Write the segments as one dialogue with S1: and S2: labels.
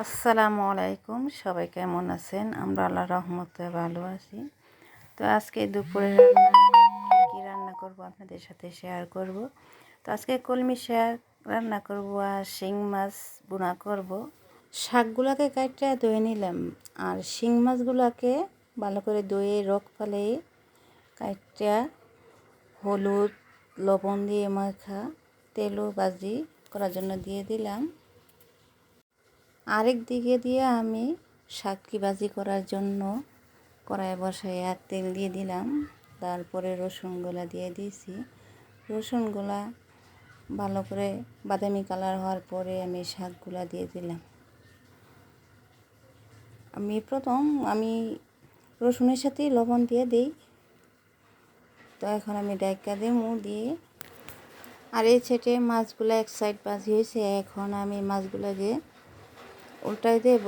S1: আসসালামু আলাইকুম, সবাই কেমন আছেন? আমরা আল্লাহ রহমতে ভালো আছি। তো আজকে দুপুরে রান্না, কী রান্না করব আপনাদের সাথে শেয়ার করব। তো আজকে কলমি শাক রান্না করব আর শিং মাছ বোনা করব। শাকগুলোকে কাটতে ধুয়ে নিলাম আর শিং মাছগুলোকে ভালো করে ধুয়ে রক ফেলে কাটটা হলুদ, লবণ দিয়ে মাখা, তেলও বাজি করার জন্য দিয়ে দিলাম। আরেক দিকে দিয়ে আমি শাকটি ভাজি করার জন্য কড়াই আর তেল দিয়ে দিলাম। তারপরে রসুনগুলা দিয়ে দিয়েছি। রসুনগুলা ভালো করে বাদামি কালার হওয়ার পরে আমি শাকগুলা দিয়ে দিলাম। আমি প্রথম আমি রসুনের সাথেই লবণ দিয়ে দিই। তো এখন আমি ডাইকা দিয়ে মু দিয়ে আর এই ছেটে মাছগুলো এক সাইড ভাজি হয়েছে। এখন আমি মাছগুলোকে উল্টাই দেব।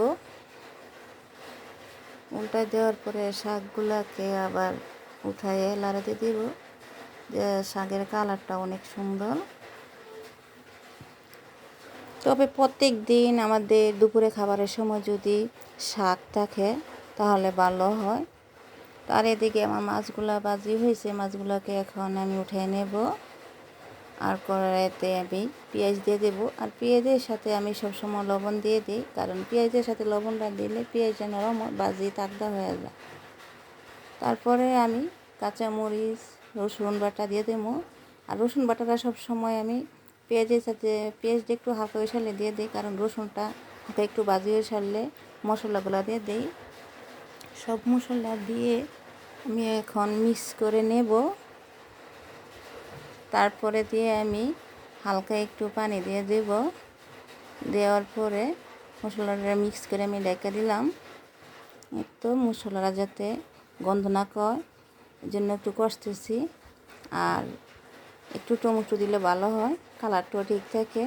S1: উল্টাই দেওয়ার পরে শাকগুলাকে আবার উঠাইয়ে লাড়াতে দেব। যে শাকের কালারটা অনেক সুন্দর। তবে প্রত্যেক দিন আমাদের দুপুরে খাবারের সময় যদি শাক থাকে, তাহলে ভালো হয়। তার এদিকে আমার মাছগুলা বাজি হয়েছে, মাছগুলোকে এখন আমি উঠে নেব। আর কড়াইতে আমি পেঁয়াজ দিয়ে দেবো। আর পেঁয়াজের সাথে আমি সবসময় লবণ দিয়ে দিই, কারণ পেঁয়াজের সাথে লবণটা দিলে পেঁয়াজটা নরম বাজি তাকদা হয়ে যায়। তারপরে আমি কাঁচামরিচ, রসুন বাটা দিয়ে দেবো। আর রসুন বাটাটা সব সময় আমি পেঁয়াজের সাথে, পেঁয়াজটা একটু হালকা হয়ে সারলে দিয়ে দিই, কারণ রসুনটা হাতে একটু বাজি হয়ে সারলে মশলাগুলো দিয়ে দিই। সব মশলা দিয়ে আমি এখন মিক্স করে নেব। তারপরে দিয়ে আমি হালকা একটু পানি দিয়ে দেব। দেওয়ার পরে মশলাটা মিক্স করে আমি ডেকে দিলাম। একটু মশলাটা যাতে গন্ধ না কয় জন্য একটু কষতেছি। আর একটু টমেটো দিলে ভালো হয়, কালারটাও ঠিক থাকে।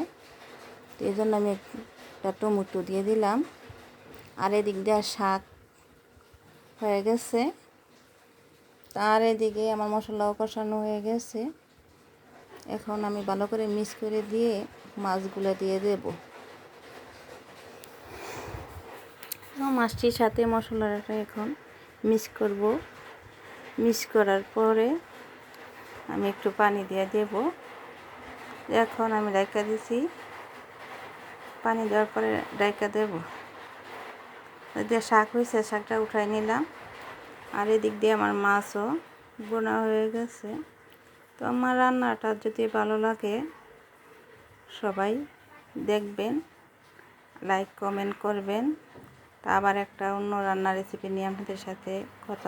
S1: তো এই জন্য আমি একটা টমেটো দিয়ে দিলাম। আর এদিক দিয়ে শাক হয়ে গেছে। তার এদিকে আমার মশলাও কষানো হয়ে গেছে। এখন আমি ভালো করে মিক্স করে দিয়ে মাছগুলো দিয়ে দেব। মাছটির সাথে মশলাটা এখন মিক্স করব। মিক্স করার পরে আমি একটু পানি দিয়ে দেব। এখন আমি ডাইকা দিছি। পানি দেওয়ার পরে ডাইকা দেব। যে শাক হয়েছে, শাকটা উঠাই নিলাম। আর এদিক দিয়ে আমার মাছও বোনা হয়ে গেছে। তো আমার রান্নাটা যদি ভালো লাগে, সবাই দেখবেন লাইক কমেন্ট করবেন। তা আবার একটা অন্য রান্নার রেসিপি নিয়ে আপনাদের সাথে কথা